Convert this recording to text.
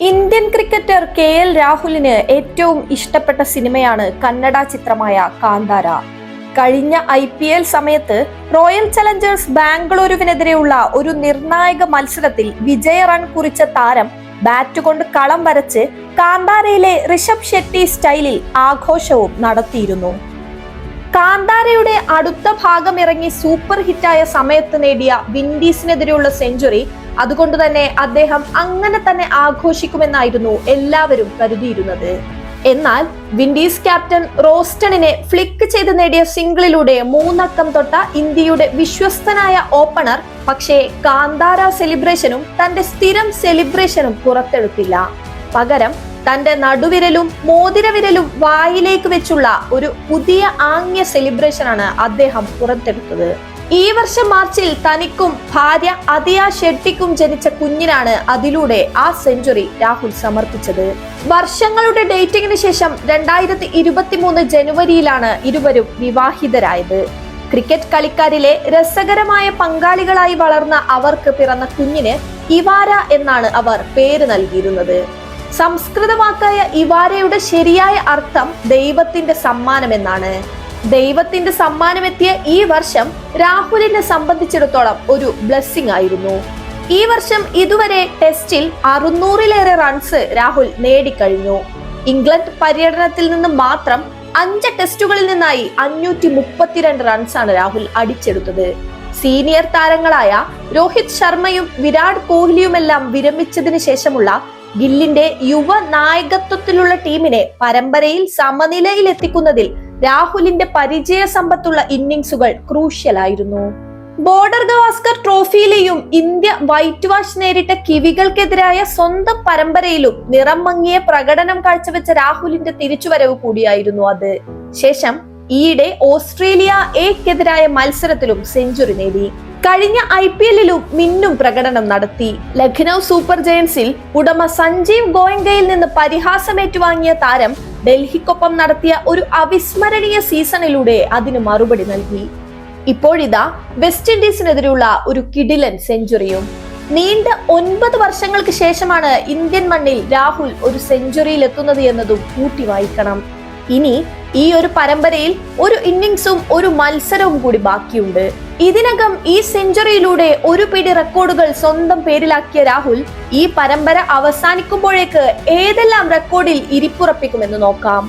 Indian cricketer K L രാഹുലിന് ഏറ്റവും ഇഷ്ടപ്പെട്ട സിനിമയാണ് കന്നഡ ചിത്രമായ കാന്താര. കഴിഞ്ഞ ഐ പി എൽ സമയത്ത് റോയൽ ചലഞ്ചേഴ്സ് ബാംഗ്ലൂരുവിനെതിരെയുള്ള ഒരു നിർണായക മത്സരത്തിൽ വിജയ റൺ കുറിച്ച താരം ബാറ്റ് കൊണ്ട് കളം വരച്ച് കാന്താരയിലെ ഋഷഭ് ഷെട്ടി സ്റ്റൈലിൽ ആഘോഷവും നടത്തിയിരുന്നു. കാന്താരയുടെ അടുത്ത ഭാഗം ഇറങ്ങി സൂപ്പർ ഹിറ്റായ സമയത്ത് നേടിയ വിൻഡീസിനെതിരെയുള്ള സെഞ്ചുറി അതുകൊണ്ട് തന്നെ അദ്ദേഹം അങ്ങനെ തന്നെ ആഘോഷിക്കുമെന്നായിരുന്നു എല്ലാവരും കരുതിയിരുന്നത്. എന്നാൽ വിൻഡീസ് ക്യാപ്റ്റൻ റോസ്റ്റണിനെ ഫ്ലിക്ക് ചെയ്ത് നേടിയ സിംഗിളിലൂടെ മൂന്നക്കം തൊട്ട ഇന്ത്യയുടെ വിശ്വസ്തനായ ഓപ്പണർ പക്ഷേ കാന്താര സെലിബ്രേഷനും തന്റെ സ്ഥിരം സെലിബ്രേഷനും പുറത്തെടുത്തില്ല. പകരം തന്റെ നടുവിരലും മോതിരവിരലും വായിലേക്ക് വെച്ചുള്ള ഒരു പുതിയ ആംഗ്യ സെലിബ്രേഷനാണ് അദ്ദേഹം പുറത്തെടുത്തത്. ഈ വർഷം മാർച്ചിൽ തനിക്കും ഭാര്യ അതിയ ഷെട്ടിക്കും ജനിച്ച കുഞ്ഞിനാണ് അതിലൂടെ ആ സെഞ്ചുറി രാഹുൽ സമർപ്പിച്ചത്. വർഷങ്ങളുടെ ഡേറ്റിംഗിന് ശേഷം രണ്ടായിരത്തി ഇരുപത്തി മൂന്ന് ജനുവരിയിലാണ് ഇരുവരും വിവാഹിതരായത്. ക്രിക്കറ്റ് കളിക്കാരിലെ രസകരമായ പങ്കാളികളായി വളർന്ന അവർക്ക് പിറന്ന കുഞ്ഞിന് ഇവാര എന്നാണ് അവർ പേര് നൽകിയിരുന്നത്. സംസ്കൃത വാക്കായ ഇവാരയുടെ ശരിയായ അർത്ഥം ദൈവത്തിന്റെ സമ്മാനം എന്നാണ് ദൈവത്തിന്റെ സമ്മാനമെത്തിയ ഈ വർഷം രാഹുലിനെ സംബന്ധിച്ചിടത്തോളം ഒരു ബ്ലെസ്സിംഗ് ആയിരുന്നു. ഈ വർഷം ഇതുവരെ ടെസ്റ്റിൽ അറുന്നൂറിലേറെ റൺസ് രാഹുൽ നേടിക്കഴിഞ്ഞു. ഇംഗ്ലണ്ട് പര്യടനത്തിൽ നിന്ന് മാത്രം അഞ്ച് ടെസ്റ്റുകളിൽ നിന്നായി അഞ്ഞൂറ്റി മുപ്പത്തിരണ്ട് റൺസാണ് രാഹുൽ അടിച്ചെടുത്തത്. സീനിയർ താരങ്ങളായ രോഹിത് ശർമ്മയും വിരാട് കോഹ്ലിയുമെല്ലാം വിരമിച്ചതിന് ശേഷമുള്ള ഗില്ലിന്റെ യുവ നായകത്വത്തിലുള്ള ടീമിനെ പരമ്പരയിൽ സമനിലയിൽ എത്തിക്കുന്നതിൽ രാഹുലിന്റെ പരിചയ സമ്പത്തുള്ള ഇന്നിംഗ്സുകൾ ക്രൂഷ്യലായിരുന്നു. ബോർഡർ ഗവാസ്കർ ട്രോഫിയിലെയും ഇന്ത്യ വൈറ്റ് വാഷ് നേരിട്ട കിവികൾക്കെതിരായ സ്വന്തം പരമ്പരയിലും നിറം മങ്ങിയ പ്രകടനം കാഴ്ചവെച്ച രാഹുലിന്റെ തിരിച്ചുവരവ് കൂടിയായിരുന്നു അത്. ശേഷം ഈയിടെ ഓസ്ട്രേലിയ എക്കെതിരായ മത്സരത്തിലും സെഞ്ചുറി നേടി. കഴിഞ്ഞ ഐ പി എല്ലിലും മിന്നും പ്രകടനം നടത്തി. ലഖ്നൗ സൂപ്പർ ജയൻസിൽ ഉടമ സഞ്ജീവ് ഗോയങ്കയിൽ നിന്ന് പരിഹാസമേറ്റുവാങ്ങിയ താരം ഡൽഹിക്കൊപ്പം നടത്തിയ ഒരു അവിസ്മരണീയ സീസണിലൂടെ അതിന് മറുപടി നൽകി. ഇപ്പോഴിതാ വെസ്റ്റ് ഇൻഡീസിനെതിരെയുള്ള ഒരു കിടിലൻ സെഞ്ചുറിയും. നീണ്ട ഒൻപത് വർഷങ്ങൾക്ക് ശേഷമാണ് ഇന്ത്യൻ മണ്ണിൽ രാഹുൽ ഒരു സെഞ്ചുറിയിൽ എത്തുന്നത് എന്നതും കൂട്ടി വായിക്കണം. ഇനി ഈ ഒരു പരമ്പരയിൽ ഒരു ഇന്നിങ്സും ഒരു മത്സരവും കൂടി ബാക്കിയുണ്ട്. ഇതിനകം ഈ സെഞ്ചുറിയിലൂടെ ഒരു പിടി റെക്കോർഡുകൾ സ്വന്തം പേരിലാക്കിയ രാഹുൽ ഈ പരമ്പര അവസാനിക്കുമ്പോഴേക്ക് ഏതെല്ലാം റെക്കോർഡിൽ ഇരിപ്പുറപ്പിക്കുമെന്ന് നോക്കാം.